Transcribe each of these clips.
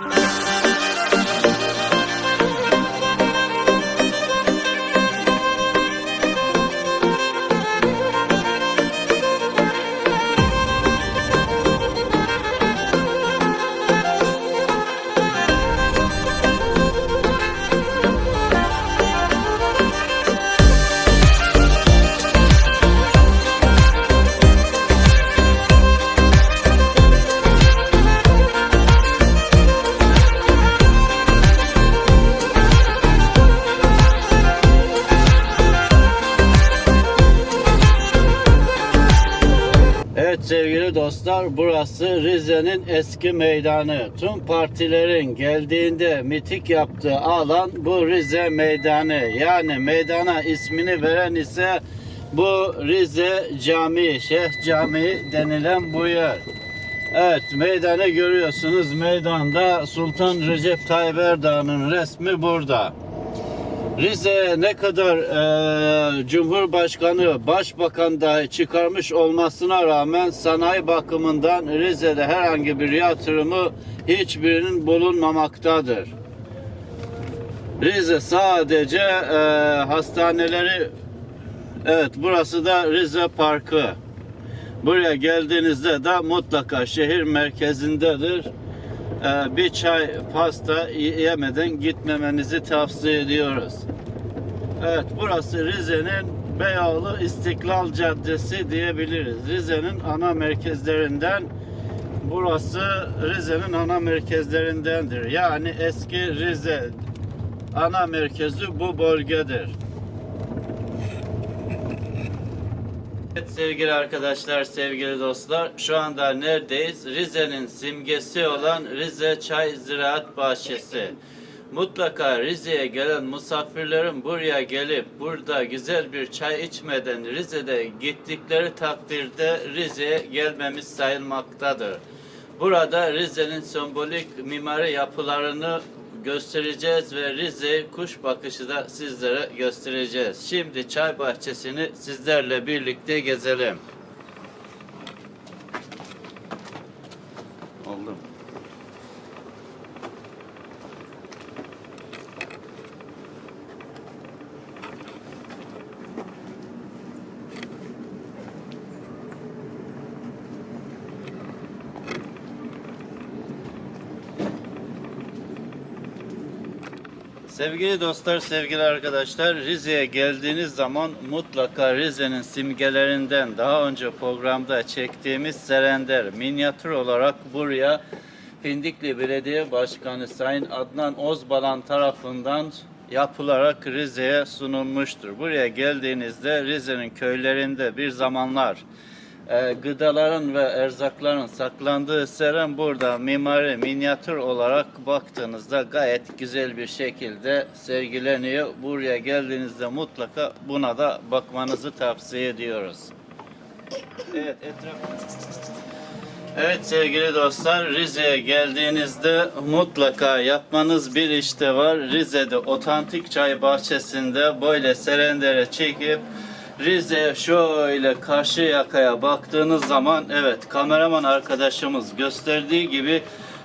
Música Evet sevgili dostlar burası Rize'nin eski meydanı. Tüm partilerin geldiğinde mitik yaptığı alan bu Rize meydanı. Yani meydana ismini veren ise bu Rize Camii, Şeyh Camii denilen bu yer. Evet meydanı görüyorsunuz. Meydanda Sultan Recep Tayyip Erdoğan'ın resmi burada. Rize ne kadar e, Cumhurbaşkanı, Başbakan dahi çıkarmış olmasına rağmen sanayi bakımından Rize'de herhangi bir yatırımı hiçbirinin bulunmamaktadır. Rize sadece e, hastaneleri evet burası da Rize Parkı. Buraya geldiğinizde de mutlaka şehir merkezindedir. Ee, bir çay, pasta yemeden gitmemenizi tavsiye ediyoruz. Evet, burası Rize'nin Beyoğlu İstiklal Caddesi diyebiliriz. Rize'nin ana merkezlerinden burası Rize'nin ana merkezlerindendir. Yani eski Rize ana merkezi bu bölgedir. Evet sevgili arkadaşlar, sevgili dostlar. Şu anda neredeyiz? Rize'nin simgesi olan Rize Çay Ziraat Bahçesi. Mutlaka Rize'ye gelen misafirlerin buraya gelip burada güzel bir çay içmeden Rize'de gittikleri takdirde Rize'ye gelmemiz sayılmaktadır. Burada Rize'nin sembolik mimari yapılarını göstereceğiz ve Rize kuş bakışı da sizlere göstereceğiz. Şimdi çay bahçesini sizlerle birlikte gezelim. Sevgili dostlar, sevgili arkadaşlar, Rize'ye geldiğiniz zaman mutlaka Rize'nin simgelerinden daha önce programda çektiğimiz Serender minyatür olarak buraya Findikli Belediye Başkanı Sayın Adnan Ozbalan tarafından yapılarak Rize'ye sunulmuştur. Buraya geldiğinizde Rize'nin köylerinde bir zamanlar e, gıdaların ve erzakların saklandığı seren burada mimari minyatür olarak baktığınızda gayet güzel bir şekilde sergileniyor. Buraya geldiğinizde mutlaka buna da bakmanızı tavsiye ediyoruz. Evet etraf Evet sevgili dostlar Rize'ye geldiğinizde mutlaka yapmanız bir işte var. Rize'de otantik çay bahçesinde böyle serendere çekip Rize şöyle karşı yakaya baktığınız zaman evet kameraman arkadaşımız gösterdiği gibi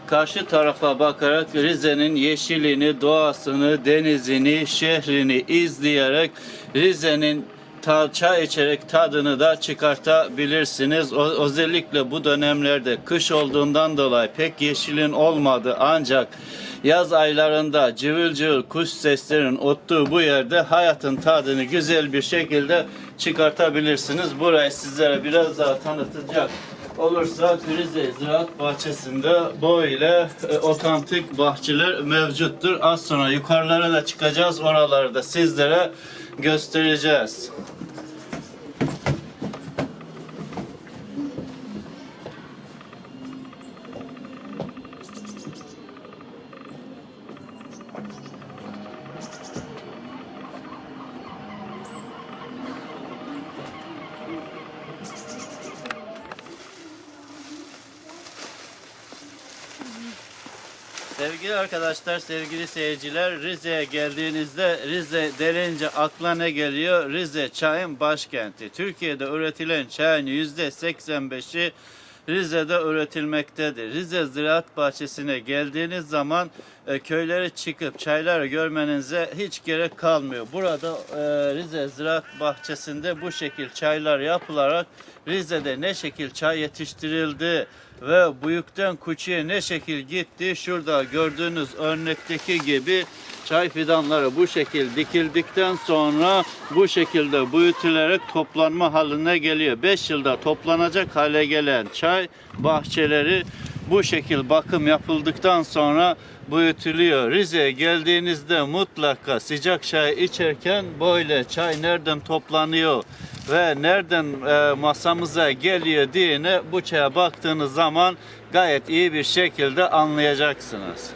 karşı tarafa bakarak Rize'nin yeşilini, doğasını, denizini, şehrini izleyerek Rize'nin ta, çay içerek tadını da çıkartabilirsiniz. O, özellikle bu dönemlerde kış olduğundan dolayı pek yeşilin olmadı ancak yaz aylarında cıvıl cıvıl kuş seslerinin ottuğu bu yerde hayatın tadını güzel bir şekilde çıkartabilirsiniz. Burayı sizlere biraz daha tanıtacak olursa Rize Ziraat Bahçesi'nde böyle e, otantik bahçeler mevcuttur. Az sonra yukarılara da çıkacağız. Oraları da sizlere göstereceğiz. Sevgili arkadaşlar, sevgili seyirciler, Rize'ye geldiğinizde Rize denince akla ne geliyor? Rize çayın başkenti. Türkiye'de üretilen çayın yüzde 85'i Rize'de üretilmektedir. Rize Ziraat Bahçesi'ne geldiğiniz zaman e, köylere çıkıp çaylar görmenize hiç gerek kalmıyor. Burada e, Rize Ziraat Bahçesi'nde bu şekil çaylar yapılarak Rize'de ne şekil çay yetiştirildi ve büyükten küçüğe ne şekil gitti şurada gördüğünüz örnekteki gibi çay fidanları bu şekil dikildikten sonra bu şekilde büyütülerek toplanma haline geliyor. 5 yılda toplanacak hale gelen çay bahçeleri bu şekil bakım yapıldıktan sonra büyütülüyor. Rize'ye geldiğinizde mutlaka sıcak çay içerken böyle çay nereden toplanıyor ve nereden e, masamıza geliyor diyene bu çaya baktığınız zaman gayet iyi bir şekilde anlayacaksınız.